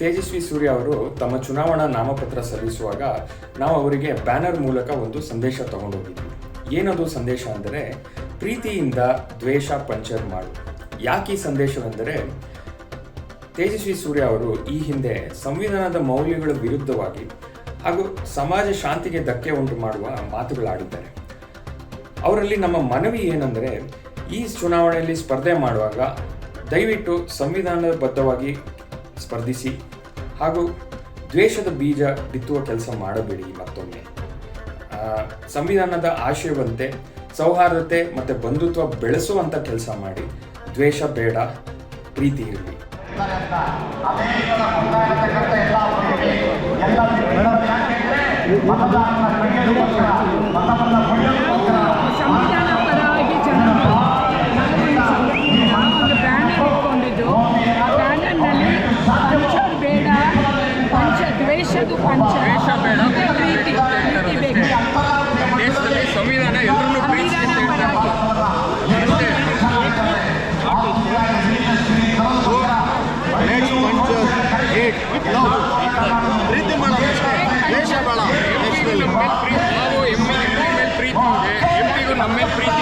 ತೇಜಸ್ವಿ ಸೂರ್ಯ ಅವರು ತಮ್ಮ ಚುನಾವಣಾ ನಾಮಪತ್ರ ಸಲ್ಲಿಸುವಾಗ ನಾವು ಅವರಿಗೆ ಬ್ಯಾನರ್ ಮೂಲಕ ಒಂದು ಸಂದೇಶ ತಗೊಂಡೋಗಿದ್ವಿ. ಏನದು ಸಂದೇಶ ಅಂದರೆ, ಪ್ರೀತಿಯಿಂದ ದ್ವೇಷ ಪಂಚರ್ ಮಾಡು. ಯಾಕೆ ಈ ಸಂದೇಶವೆಂದರೆ, ತೇಜಸ್ವಿ ಸೂರ್ಯ ಅವರು ಈ ಹಿಂದೆ ಸಂವಿಧಾನದ ಮೌಲ್ಯಗಳ ವಿರುದ್ಧವಾಗಿ ಹಾಗೂ ಸಮಾಜ ಶಾಂತಿಗೆ ಧಕ್ಕೆ ಉಂಟು ಮಾಡುವ ಮಾತುಗಳಾಡಿದ್ದಾರೆ. ಅವರಲ್ಲಿ ನಮ್ಮ ಮನವಿ ಏನೆಂದರೆ, ಈ ಚುನಾವಣೆಯಲ್ಲಿ ಸ್ಪರ್ಧೆ ಮಾಡುವಾಗ ದಯವಿಟ್ಟು ಸಂವಿಧಾನಬದ್ಧವಾಗಿ ಸ್ಪರ್ಧಿಸಿ ಹಾಗೂ ದ್ವೇಷದ ಬೀಜ ಬಿತ್ತುವ ಕೆಲಸ ಮಾಡಬೇಡಿ ಮತ್ತೊಮ್ಮೆ. ಸಂವಿಧಾನದ ಆಶಯವಂತೆ ಸೌಹಾರ್ದತೆ ಮತ್ತು ಬಂಧುತ್ವ ಬೆಳೆಸುವಂಥ ಕೆಲಸ ಮಾಡಿ. ದ್ವೇಷ ಬೇಡ, ಪ್ರೀತಿ ಇರಲಿ. ಸಂವಿಧಾನ ದ್ವೇಷದು ಪಂಚ ಮತ್ತೆ ಪ್ರೀತಿ ಪ್ರೀತಿ ಬೇಕು ದೇಶದಲ್ಲಿ ಸಂವಿಧಾನ ಎಲ್ಲರನ್ನೂ ಪ್ರೀತಿ ಸಂವಿಧಾನ ಪರವಾಗಿ ಪ್ರೀತಿ ಮಾಡೋದು ದೇಶ ಬೇಡ ದೇಶದಲ್ಲಿ ನಾವು ಎಂ ಪಿ ಮೇಲೆ ಪ್ರೀತಿ ಇದೆ ಎಂ ಪಿಗೂ ನಮ್ಮ ಮೇಲೆ ಪ್ರೀತಿ